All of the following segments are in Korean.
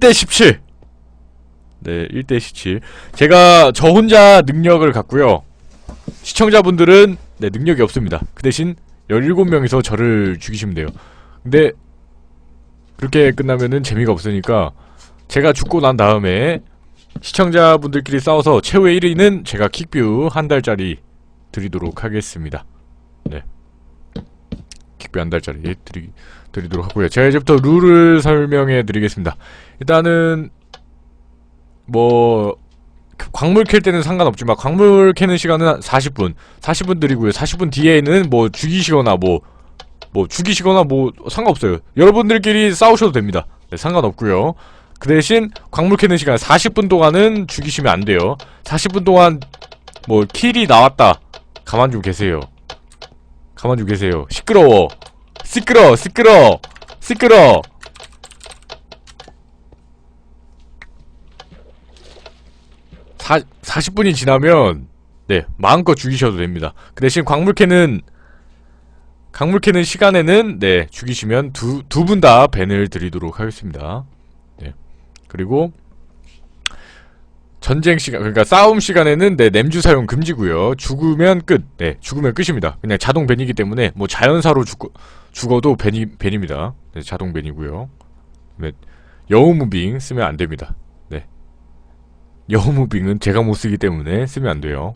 1대 17. 네, 1대 17. 제가 저 혼자 능력을 갖고요. 시청자분들은 네, 능력이 없습니다. 그 대신 17명이서 저를 죽이시면 돼요. 근데 그렇게 끝나면은 재미가 없으니까 제가 죽고 난 다음에 시청자분들끼리 싸워서 최후의 1위는 제가 킥뷰 한 달짜리 드리도록 하겠습니다. 네. 킥뷰 한 달짜리 드리, 드리도록 하고요. 제가 이제부터 룰을 설명해 드리겠습니다. 일단은 뭐 광물 캘 때는 상관없지만 광물 캐는 시간은 40분. 40분 드리고요. 40분 뒤에는 뭐 죽이시거나 뭐뭐 죽이시거나 뭐 상관없어요. 여러분들끼리 싸우셔도 됩니다. 네, 상관없고요. 그 대신 광물 캐는 시간 40분 동안은 죽이시면 안 돼요. 40분 동안 뭐 킬이 나왔다. 가만 좀 계세요. 가만 좀 계세요. 시끄러워 시끄러 시끄러 시끄러. 사, 40분이 지나면 네 마음껏 죽이셔도 됩니다. 그 대신 광물 캐는 광물 캐는 시간에는 네 죽이시면 두 두 분 다 벤을 드리도록 하겠습니다. 네. 그리고 전쟁 시간 그러니까 싸움 시간에는 네 냄주 사용 금지고요. 죽으면 끝 네 죽으면 끝입니다. 그냥 자동 벤이기 때문에 뭐 자연사로 죽 죽어도 벤이 벤입니다. 네, 자동 벤이고요. 네 여우 무빙 쓰면 안 됩니다. 여무빙은 제가 못 쓰기 때문에 쓰면 안 돼요.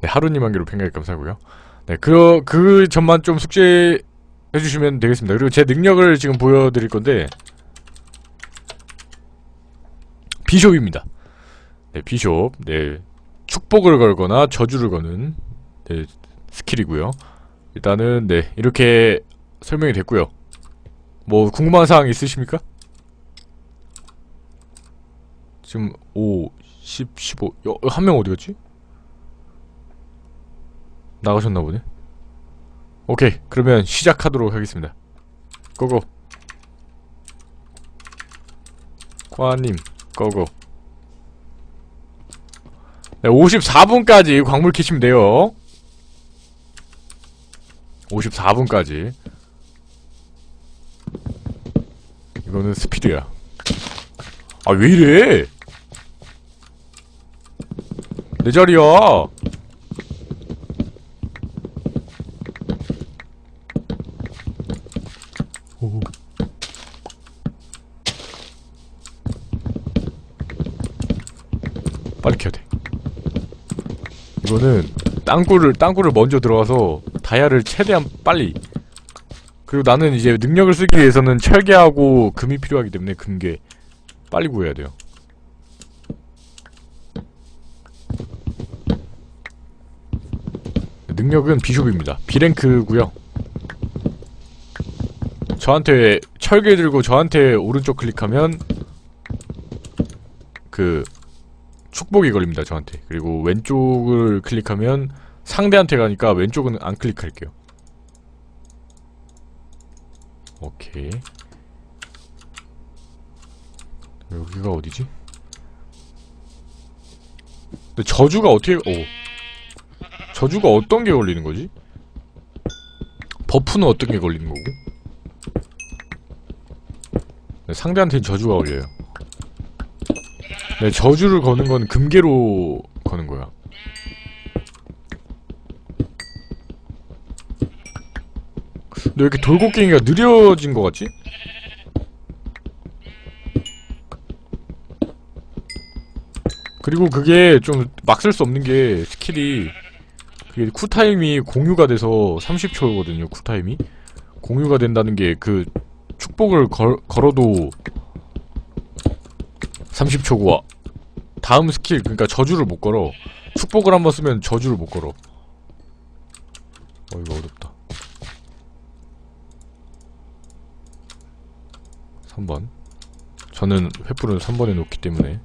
네, 하루님 한 개로 팽가게 감사하고요. 네, 그, 그 점만 좀 숙제해 주시면 되겠습니다. 그리고 제 능력을 지금 보여드릴 건데, 비숍입니다. 네, 비숍. 네, 축복을 걸거나 저주를 거는, 네, 스킬이고요. 일단은, 네, 이렇게 설명이 됐고요. 뭐, 궁금한 사항 있으십니까? 지금 5, 10, 15. 한 명 어디 갔지? 나가셨나 보네. 오케이. 그러면 시작하도록 하겠습니다. 고고. 과님, 고고. 네, 54분까지 광물 캐시면 돼요. 54분까지. 이거는 스피드야. 아, 왜 이래? 내 자리야. 오. 빨리 켜야 돼. 이거는 땅굴을 땅굴을 먼저 들어가서 다이아를 최대한 빨리. 그리고 나는 이제 능력을 쓰기 위해서는 철계하고 금이 필요하기 때문에 금괴 빨리 구해야 돼요. 능력은 비숍입니다. 비랭크고요. 저한테 철개 들고 저한테 오른쪽 클릭하면 그 축복이 걸립니다. 저한테. 그리고 왼쪽을 클릭하면 상대한테 가니까 왼쪽은 안 클릭할게요. 오케이. 여기가 어디지? 근데 저주가 어떻게 오 저주가 어떤 게 걸리는 거지? 버프는 어떤 게 걸리는 거고? 네, 상대한테는 저주가 걸려요. 네, 저주를 거는 건 금괴로 거는 거야. 근데 왜 이렇게 돌고갱이가 느려진 거 같지? 그리고 그게 좀 막 쓸 수 없는 게 스킬이 그게 쿨타임이 공유가 돼서 30초거든요 쿨타임이 공유가 된다는 게 그 축복을 걸, 걸어도 30초고 다음 스킬 그러니까 저주를 못 걸어 축복을 한번 쓰면 저주를 못 걸어 어 이거 어렵다 3번 저는 횃불을 3번에 놓기 때문에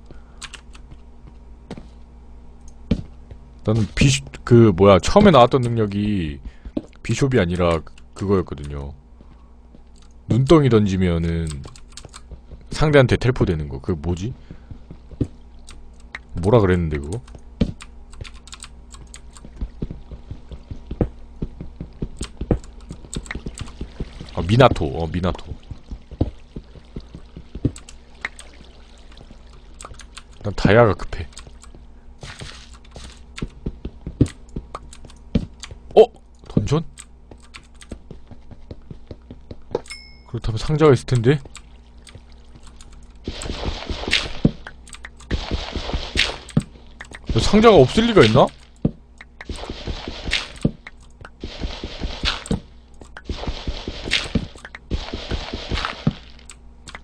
나는 비, 그, 뭐야, 처음에 나왔던 능력이 비숍이 아니라 그거였거든요. 눈덩이 던지면은 상대한테 텔포 되는 거. 그게 뭐지? 뭐라 그랬는데 그거? 아 미나토 어 미나토 난 다이아가 급해 어? 던전? 그렇다면 상자가 있을텐데? 상자가 없을 리가 있나?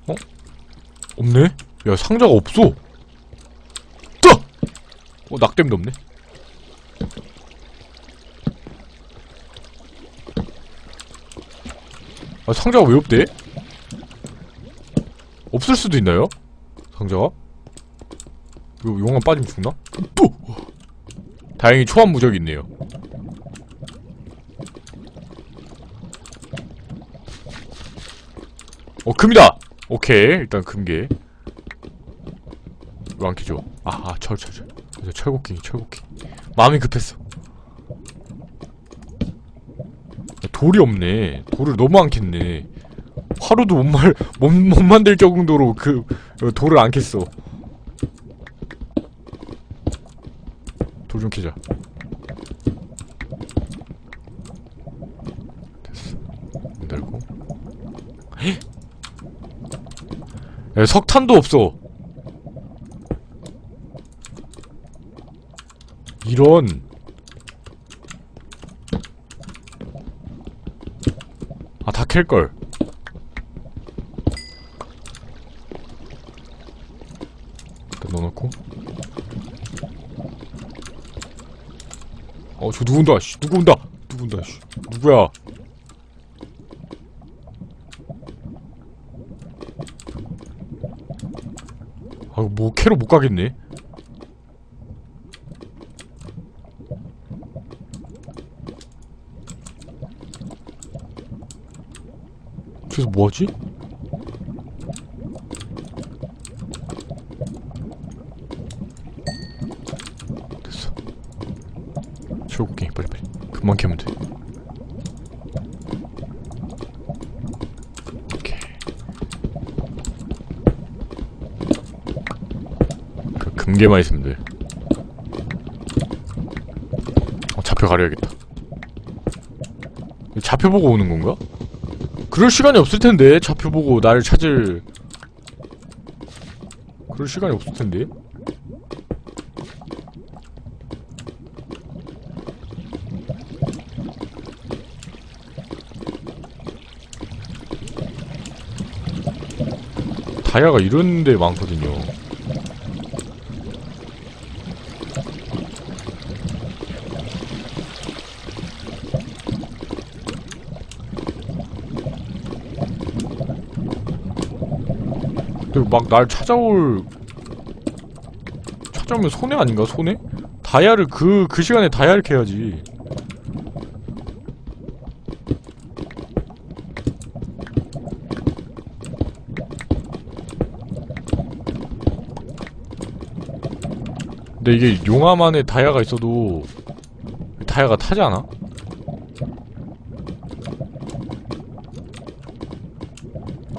어? 없네? 야 상자가 없어 떠! 어 낙뎀도 없네 아 상자가 왜 없대? 없을 수도 있나요? 상자가? 이거 용암 빠지면 죽나? 또! 다행히 초안 무적이 있네요 어 금이다! 오케이 일단 안 캐죠? 아, 아, 철, 철, 철. 철곡갱이, 철곡갱이. 마음이 급했어. 돌이 없네. 돌을 너무 안 캤네. 하루도 못 말, 못, 못 만들 정도로 그, 어, 돌을 안 캤어. 돌좀 캐자. 됐어. 만들고. 헉! 야, 석탄도 없어. 이런 아 다 캘걸 일단 넣어놓고 어 저 누구 온다 씨. 누구 온다? 누구 온다 씨. 누구야? 아뭐 캐로 못 가겠네? 저기서 뭐하지? 됐어 최고기 빨리빨리. 금방 캐면 돼. 오케이. 그 금괴만 있으면 돼. 어, 잡혀 가려야겠다. 잡혀 보고 오는 건가? 그럴 시간이 없을 텐데 좌표 보고 나를 찾을. 그럴 시간이 없을 텐데 다이아가 이런 데 많거든요 그리고 막 날 찾아올 찾아오면 손해 아닌가 손해? 다이아를 그 그 시간에 다이아를 캐야지 근데 이게 용암 안에 다이아가 있어도 다이아가 타지 않아?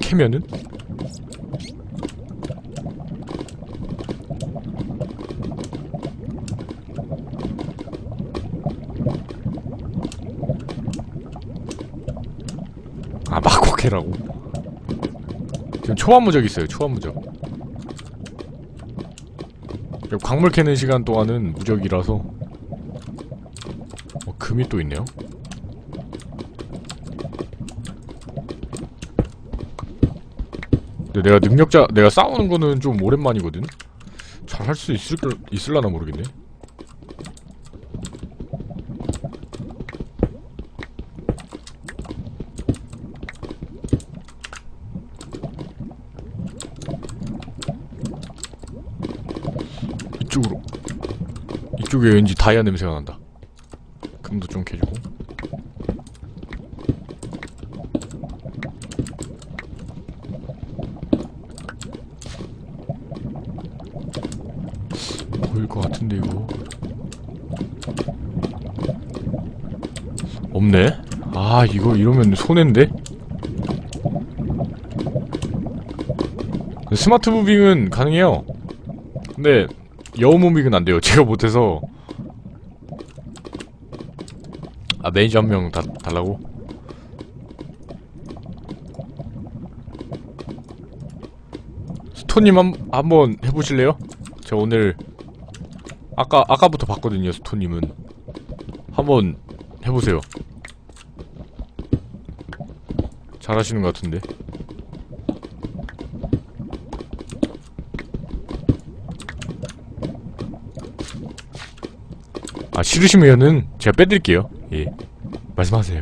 캐면은? 아 마코케라고 지금 초반무적 있어요 초반무적 광물 캐는 시간 동안은 무적이라서. 어, 금이 또 있네요. 근데 내가 능력자 내가 싸우는 거는 좀 오랜만이거든? 잘 할 수 있을 있을라나 모르겠네 이쪽으로 이쪽에 왠지 다이아 냄새가 난다. 금도 좀 캐주고. 보일 것 같은데 이거? 없네? 아 이거 이러면 손해인데? 스마트 무빙은 가능해요. 근데 여우 무빙은 안 돼요. 제가 못해서. 아 매니저 한명다 달라고? 스토님 한 한번 해보실래요? 저 오늘 아까 아까부터 봤거든요. 스토님은 한번 해보세요. 잘하시는 것 같은데. 아 싫으시면은 제가 빼드릴게요. 예, 말씀하세요.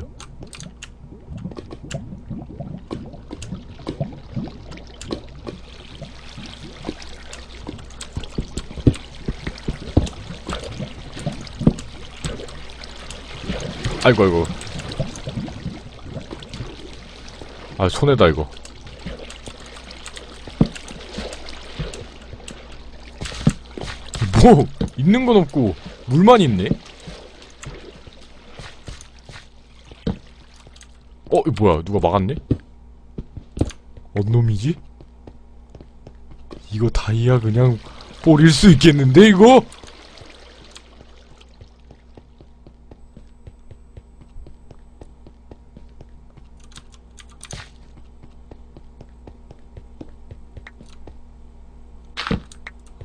아이고 아이고. 아 손해다 이거. 뭐 있는 건 없고 물만 있네. 어, 이거 뭐야? 누가 막았네? 어놈이지 이거 다이아 그냥 뿌릴 수 있겠는데 이거?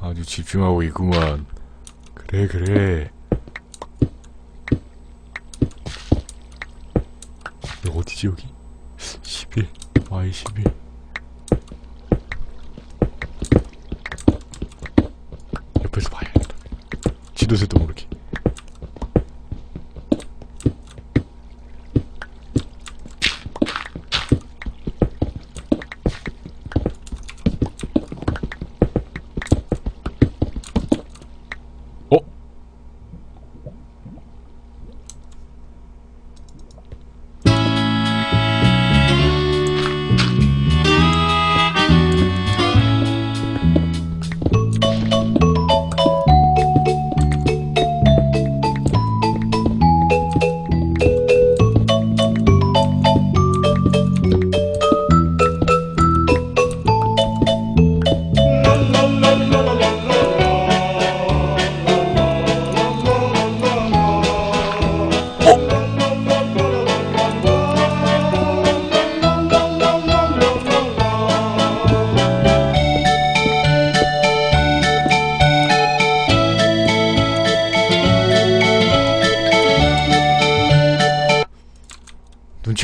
아주 집중하고 있구만. 그래 그래. 여기 어디지 여기? 11 Y 11 옆에서 봐야겠다 지도새도 모르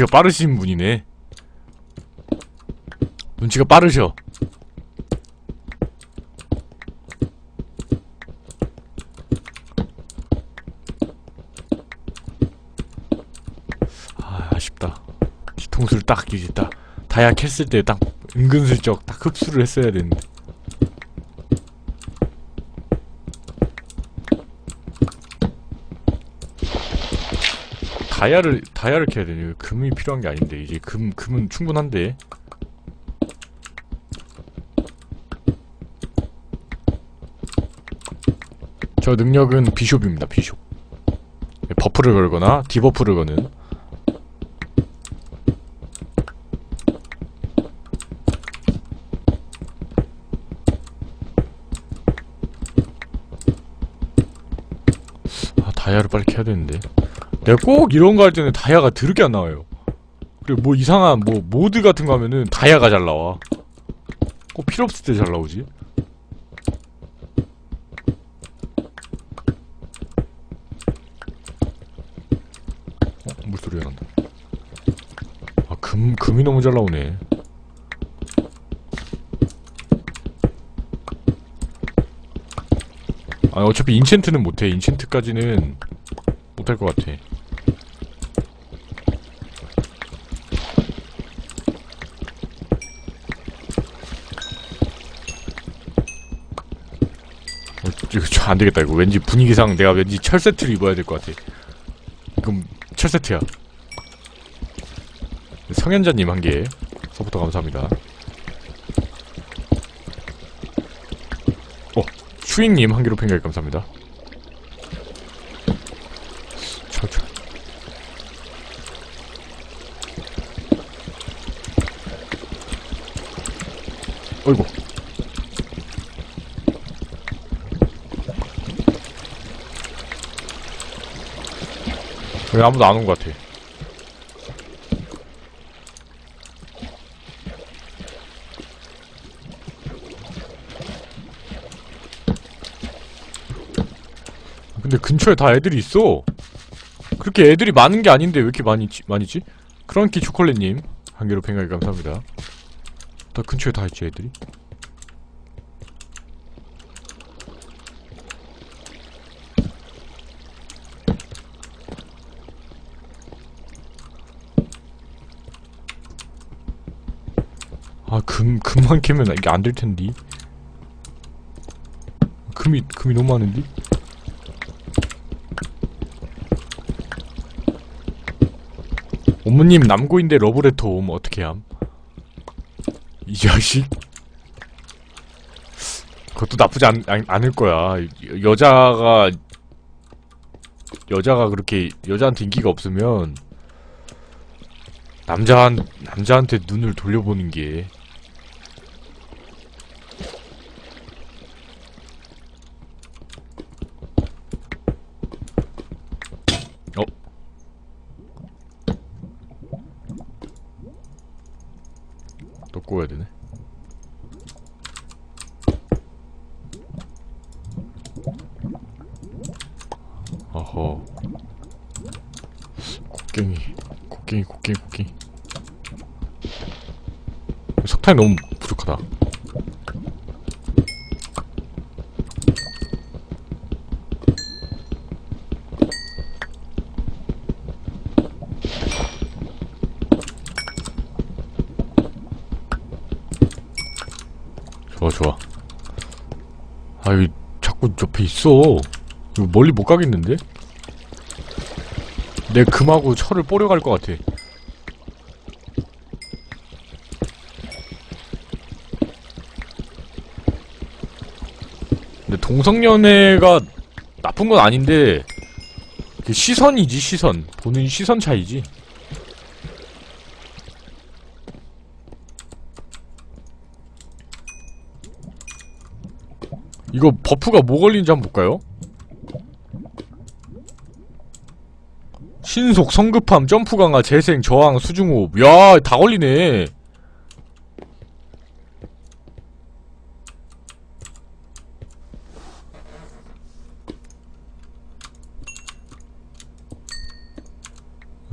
눈치가 빠르신 분이네. 눈치가 빠르셔. 아, 아쉽다. 뒤통수를 딱 이제 딱 캤을 때 딱 은근슬쩍 딱 흡수를 했어야 되는데. 다이아를 다이아를 캐야 되네. 금이 필요한 게 아닌데 이제 금 금은 충분한데. 저 능력은 비숍입니다. 비숍. 버프를 걸거나 디버프를 거는 아 다이아를 빨리 캐야 되는데 내가 꼭 이런 거 할 때는 다이아가 더럽게 안 나와요. 그리고 뭐 이상한 뭐 모드 같은 거 하면은 다이아가 잘 나와. 꼭 필요 없을 때 잘 나오지. 어? 물소리가 난다. 아 금, 금이 너무 잘 나오네. 아 어차피 인챈트는 못해. 인챈트까지는 못할 것 같아 이거 좀 안되겠다 이거. 왠지 분위기상 내가 왠지 철 세트를 입어야 될 것 같아. 그럼 철 세트야. 성현자님 한 개. 서부터 감사합니다. 어 슈잉님 한 개로 팽가게 감사합니다. 철철. 어이구 왜 아무도 안 온 것 같아. 근데 근처에 다 애들이 있어. 그렇게 애들이 많은 게 아닌데 왜 이렇게 많이 있지? 많이 있지? 크런키 초콜릿님 한 개로 팽가게 감사합니다. 다 근처에 다 있지 애들이. 아, 금, 금만 캐면 이게 안 될 텐데. 금이, 금이 너무 많은데? 어머님, 남고인데 러브레터 오면 어떻게 함? 이 자식? 그것도 나쁘지 않, 않, 않을 거야. 여- 여자가, 여자가 그렇게, 여자한테 인기가 없으면, 남자한, 남자한테 눈을 돌려보는 게, 어? 또 구워야 되네. 어허. 곡괭이, 곡괭이, 곡괭이, 곡괭이. 석탄이 너무 부족하다. 좋아 좋아 아 여기 자꾸 옆에 있어 이거 멀리 못 가겠는데? 내 금하고 철을 뽀려 갈 것 같아. 근데 동성연애가 나쁜 건 아닌데 그 시선이지 시선. 보는 시선 차이지. 이거 버프가 뭐 걸리는지 한번 볼까요? 신속, 성급함, 점프 강화, 재생, 저항, 수중호흡. 야, 다 걸리네.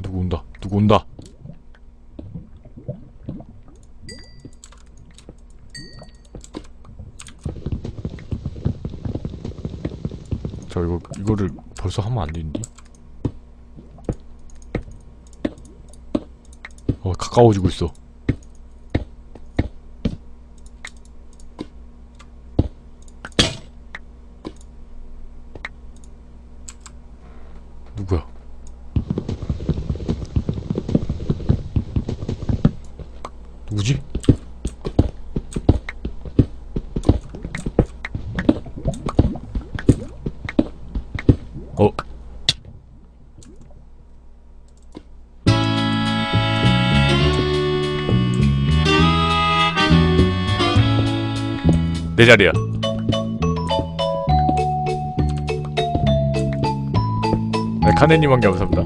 누구 온다? 누구 온다? 저 이거 이거를 벌써 하면 안 되는데? 어 가까워지고 있어. 내 자리야. 네, 카네님 한개 감사합니다.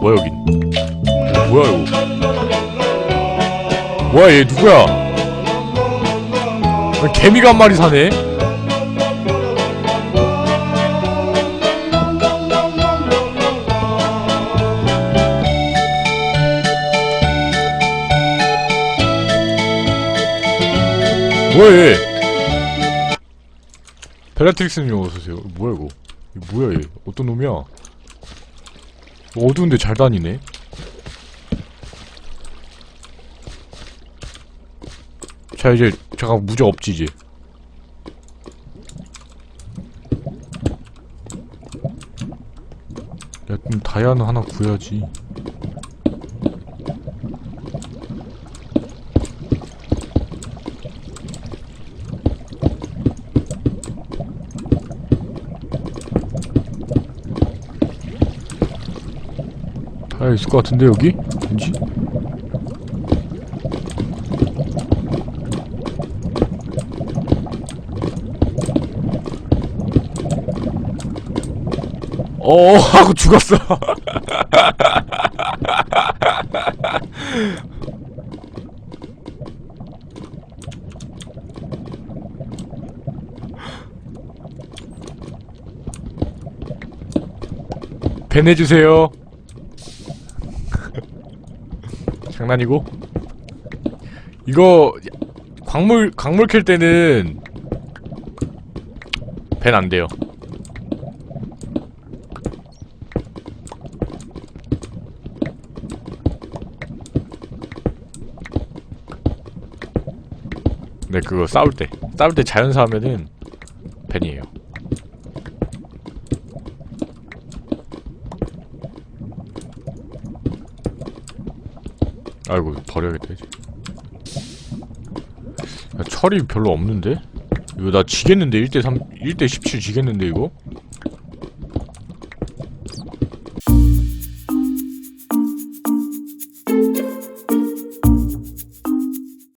뭐야 여긴? 뭐야 이거? 뭐야 얘 누구야? 왜 개미가 한 마리 사네? 뭐야 얘? 베라트릭스님 어서오세요. 뭐야 이거? 이거 뭐야 얘? 어떤 놈이야? 어두운데 잘 다니네. 자 이제 잠깐 무적 없지 이제. 야, 좀 다이아는 하나 구해야지. 아 있을 것 같은데 여기? 왠지? 어, 어 하고 죽었어 배내주세요 장난이고 이거 광물 광물 캘 때는 밴안 돼요. 네 그거 싸울 때 싸울 때 자연사 하면은 밴이에요. 아이고 버려야겠다 이제. 야, 철이 별로 없는데? 이거 나 지겠는데 1대 3 1대 17 지겠는데 이거?